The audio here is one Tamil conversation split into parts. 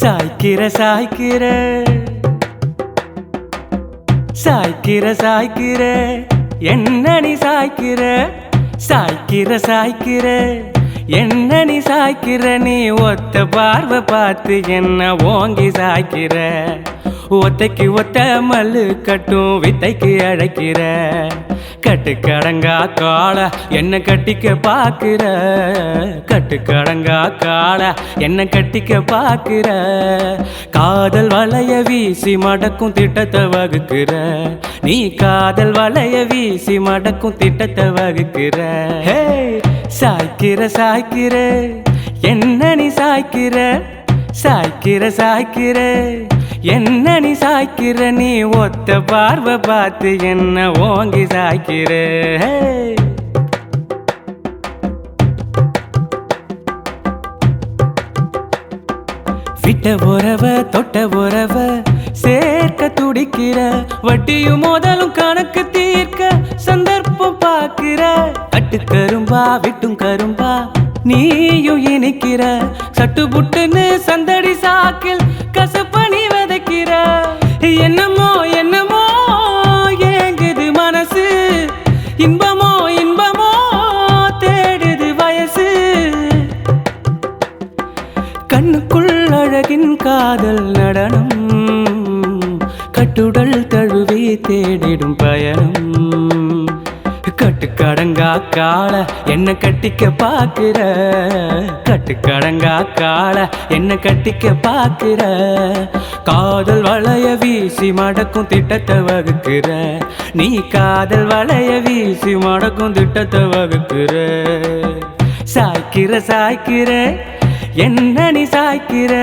சாய்க்கிற சாய்க்கிற. சாய்க்கிற சாய்க்கிற. என்ன நீ சாய்க்கிற? சாய்க்கிற சாய்க்கிற. என்ன நீ சாய்க்கிற? நீ ஒத்த பார்வை பார்த்து என்ன ஓங்கி சாய்க்கிற? ஒத்தைக்கு ஒத்த மல்லு கட்டும் வித்தைக்கு அழைக்கிற. கட்டுக்கடங்கா கால என்ன கட்டிக்க பாக்குற கட்டுக்கடங்கா கால என்ன கட்டிக்க பாக்குற காதல் வளைய வீசி மடக்கும் திட்டத்தை வகுக்கிற. நீ காதல் வளைய வீசி மடக்கும் திட்டத்தை வகுக்கிற. ஹே சாய்க்கிற சாய்க்கிற. என்ன நீ சாய்க்கிற? சாய்க்கிற சாய்க்கிற. என்ன நீ சாய்க்கிற? நீ ஒத்த பார்வை பார்த்து என்ன ஓங்கி சாய்க்கிற? விட்ட உறவ தொட்ட உறவ சேர்க்க துடிக்கிற வட்டியும் மோதலும் கணக்கு தீர்க்க சந்தர்ப்பம் பார்க்கிற கட்டு கரும்பா விட்டும் கரும்பா நீயும் இனிக்கிற சட்டு புட்டுன்னு சந்தடி சாக்கில் கசப்பணி என்னமோ என்னமோ ஏங்குது மனசு. இன்பமோ இன்பமோ தேடுது வயசு. கண்ணுக்குள் அழகின் காதல் நடனம். கட்டுடல் தழுவி தேடிடும் பயணம். கட்டுக்கடங்கா கால என்ன கட்டிக்க பாக்குற. கட்டுக்கடங்கா கால என்ன கட்டிக்க பாக்குற. காதல் வளைய வீசி மடக்கும் திட்டத்தை வகுக்கிற. நீ காதல் வளைய வீசி மடக்கும் திட்டத்தை வகுக்கிற. சாய்க்கிற சாய்க்கிற என்ன நீ சாய்க்கிற?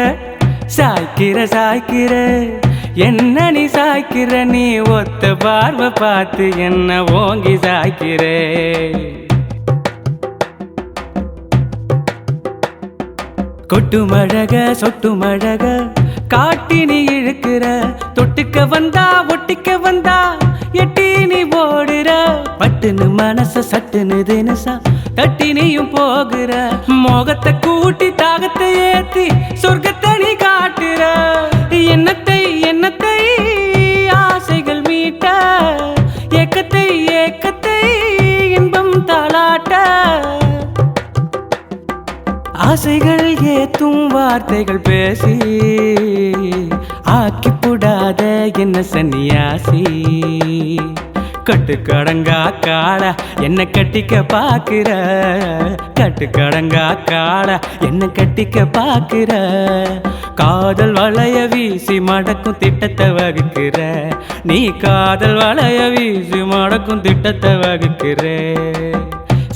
சாய்க்கிற சாய்க்கிற. என்ன நீ சாய்க்கிற? நீ ஒத்த பார்வை பார்த்து என்ன ஓங்கி சாய்க்கிற? கொட்டு மழக சொட்டு மழக காட்டி நீ இழுக்கிற. தொட்டுக்க வந்தா ஒட்டிக்க வந்தா எட்டி நீ ஓடுற. பட்டுன்னு மனச சட்டுன்னு தினசா தட்டி நீயும் போகிற. மோகத்தை கூட்டி தாகத்தை ஏத்தி சொர்க்கத்தை நீ காட்டுற. என்னத்தை ஆசைகள் ஏத்தும் வார்த்தைகள் பேசி ஆக்கி புடாத என்ன சன்னியாசி. கட்டுக்கடங்கா கால என்ன கட்டிக்க பாக்குற கட்டுக்கடங்கா கால என்ன கட்டிக்க பாக்குற காதல் வளைய வீசி மடக்கும் திட்டத்தை வகுக்கிற. நீ காதல் வளைய வீசி மடக்கும் திட்டத்தை வகுக்கிற.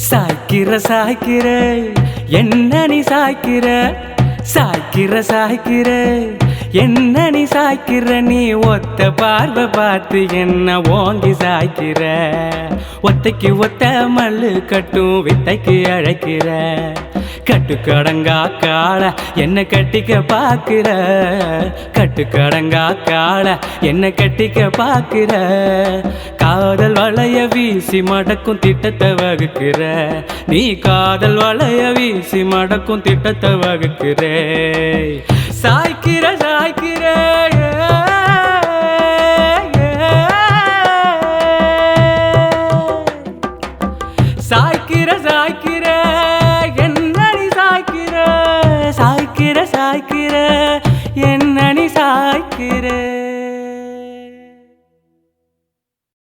சாய்க்கிற சாய்க்கிற என்ன நீ சாய்க்கிற சாய்க்கிற சாய்க்கிற. என்ன நீ சாய்க்கிற நீ ஒத்த பார்வை பார்த்து என்ன ஓங்கி சாய்க்கிற. ஒத்தைக்கு ஒத்த மல்லு கட்டும் வித்தைக்கு அழைக்கிற. கட்டுக்கடங்கா காள என்ன கட்டிக்க பாக்குற கட்டுக்கடங்கா காள என்ன கட்டிக்க பாக்குற காதல் வளைய வீசி மடக்கும் திட்டத்தை வகுக்கிற. நீ காதல் வளைய வீசி மடக்கும் திட்டத்தை வகுக்கிற. சாய்க்கிற சாய்க்கிற சாய்க்கிற சாய்க்கிற.